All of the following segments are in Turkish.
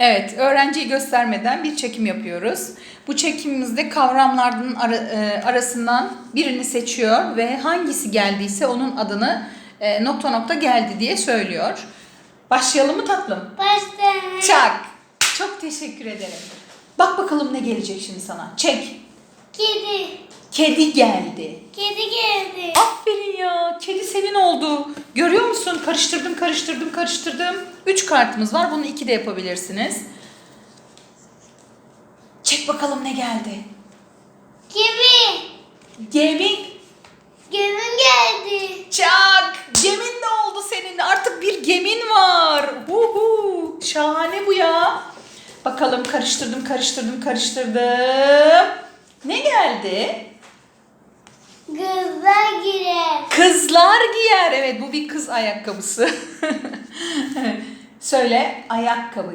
Evet, öğrenciyi göstermeden bir çekim yapıyoruz. Bu çekimimizde kavramların ara- e, arasından birini seçiyor ve hangisi geldiyse onun adını e, nokta nokta geldi diye söylüyor. Başlayalım mı tatlım? Başla. Çak. Çok teşekkür ederim. Bak bakalım ne gelecek şimdi sana. Çek. Kedi. Kedi geldi. Kedi geldi. Aferin ya. Kedi senin oldu. Görüyor musun? Karıştırdım, karıştırdım, karıştırdım. Üç kartımız var. Bunu iki de yapabilirsiniz. Çek bakalım ne geldi. Gibi. Gemi. Gemim geldi. Çak. Gemin de oldu senin. Artık bir gemin var. Huhu. Şahane bu ya. Bakalım karıştırdım, karıştırdım, karıştırdım. Ne geldi? Kızlar girer. Kızlar giyer. Evet bu bir kız ayakkabısı. Söyle ayakkabı.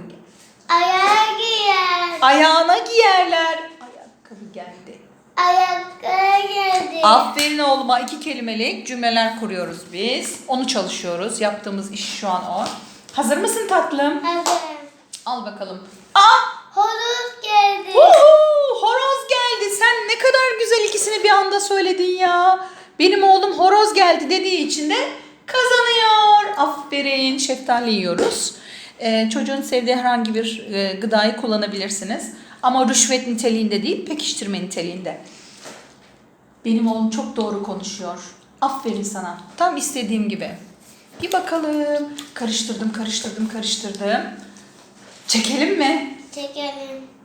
Ayağa giyer. Ayağına giyerler. Ayakkabı geldi. Ayaklara geldi. Aferin oğluma iki kelimelik cümleler kuruyoruz biz. Onu çalışıyoruz. Yaptığımız iş şu an o. Hazır mısın tatlım? Hazır. Al bakalım. Aa! Horoz geldi. Uhu! Horoz geldi. Sen ne kadar güzel ikisini bir anda söyledin ya. Benim oğlum horoz geldi dediği için de kazanıyor. Aferin. Şeftali yiyoruz. Ee, çocuğun sevdiği herhangi bir e, gıdayı kullanabilirsiniz. Ama rüşvet niteliğinde değil, pekiştirme niteliğinde. Benim oğlum çok doğru konuşuyor. Aferin sana. Tam istediğim gibi. Bir bakalım. Karıştırdım, karıştırdım, karıştırdım. Çekelim mi? Çekelim.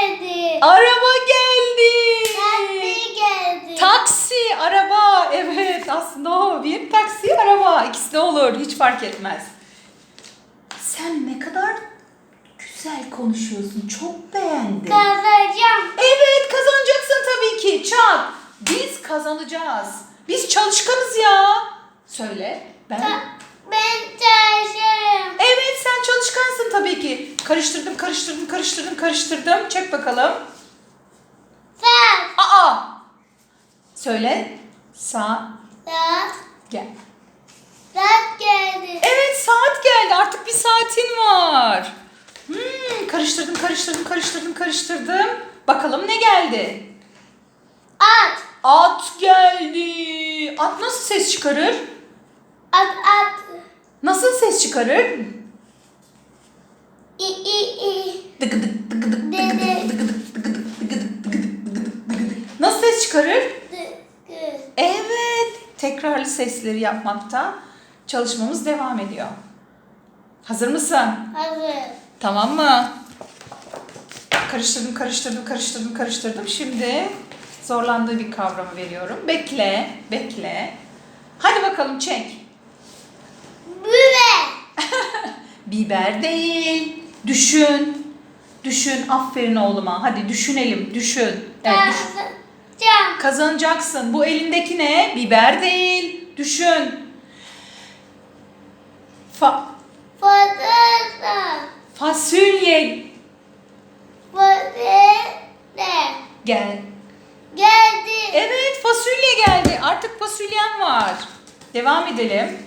Geldi. Araba geldi. Taksi geldi. Taksi, araba. Evet aslında o bir taksi, de olur. Hiç fark etmez. Sen ne kadar güzel konuşuyorsun. Çok beğendim. Kazanacağım. Evet kazanacaksın tabii ki. Çak. Biz kazanacağız. Biz çalışkanız ya. Söyle. Ben... Ben çalışırım. Evet sen çalışkansın tabii ki. Karıştırdım, karıştırdım, karıştırdım, karıştırdım. Çek bakalım. Saat. Aa! Söyle. Sağ. Saat. Gel. Saat geldi. Evet saat geldi. Artık bir saatin var. Hmm, karıştırdım, karıştırdım, karıştırdım, karıştırdım. Bakalım ne geldi? At. At geldi. At nasıl ses çıkarır? At at. Nasıl ses çıkarır? İ i i. Dıgıdık, dıgıdık. Nasıl ses çıkarır? Evet. Tekrarlı sesleri yapmakta çalışmamız devam ediyor. Hazır mısın? Hazır. Tamam mı? Karıştırdım, karıştırdım, karıştırdım, karıştırdım. Şimdi zorlandığı bir kavramı veriyorum. Bekle, bekle. Hadi bakalım çek. Büve. Biber değil. Düşün. Düşün. Aferin oğluma. Hadi düşünelim. Düşün. Evet, düş- Kazanacağım. Kazanacaksın. Bu elindeki ne? Biber değil. Düşün. Fa- Fotoğraf. fasulye Fotoğraf. gel. Geldi. Evet fasulye geldi. Artık fasulyen var. Devam edelim.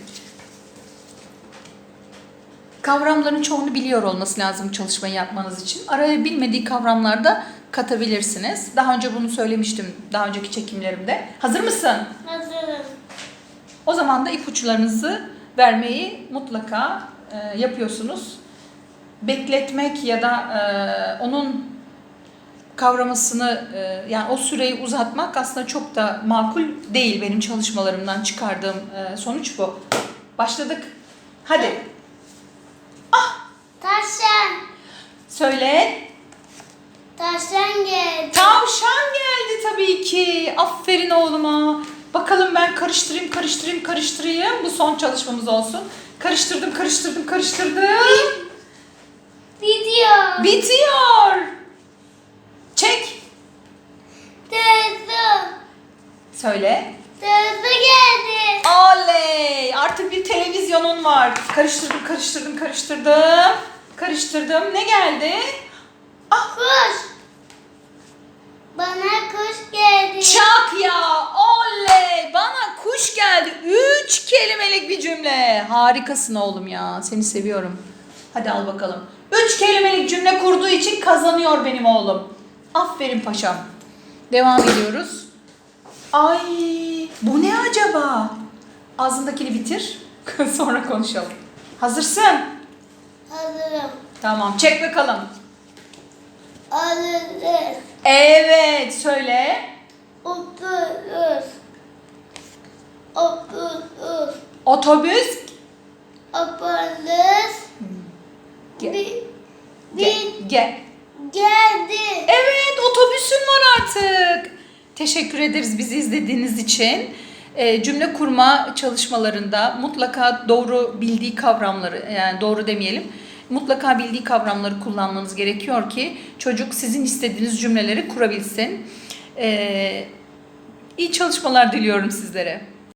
Kavramların çoğunu biliyor olması lazım çalışmayı yapmanız için. Araya bilmediği kavramlarda katabilirsiniz. Daha önce bunu söylemiştim daha önceki çekimlerimde. Hazır mısın? Hazırım. O zaman da ipuçlarınızı vermeyi mutlaka e, yapıyorsunuz. Bekletmek ya da e, onun kavramasını e, yani o süreyi uzatmak aslında çok da makul değil benim çalışmalarımdan çıkardığım e, sonuç bu. Başladık. Hadi Taşan. söyle. Taşan geldi. Tavşan geldi tabii ki. Aferin oğluma. Bakalım ben karıştırayım, karıştırayım, karıştırayım. Bu son çalışmamız olsun. Karıştırdım, karıştırdım, karıştırdım. Gidiyor. Bitiyor. Çek. Teyze. Söyle. Teyze geldi. Oley! Artık bir televizyonun var. Karıştırdım, karıştırdım, karıştırdım. Karıştırdım. Ne geldi? Ah, Kuş. Bana kuş geldi. çak ya! Oley! Bana kuş geldi. Üç kelimelik bir cümle. Harikasın oğlum ya. Seni seviyorum. Hadi al bakalım. Üç kelimelik cümle kurduğu için kazanıyor benim oğlum. Aferin paşam. Devam ediyoruz. Ay bu ne acaba? Ağzındakini bitir. Sonra konuşalım. Hazırsın. Hazırım. Tamam çek bakalım. Alırız. Evet söyle. Otobüs. Otururuz. Ge- Bir, Ge- geldi. Evet otobüsün var artık. Teşekkür ederiz bizi izlediğiniz için. Ee, cümle kurma çalışmalarında mutlaka doğru bildiği kavramları yani doğru demeyelim. Mutlaka bildiği kavramları kullanmanız gerekiyor ki çocuk sizin istediğiniz cümleleri kurabilsin. Ee, iyi çalışmalar diliyorum sizlere.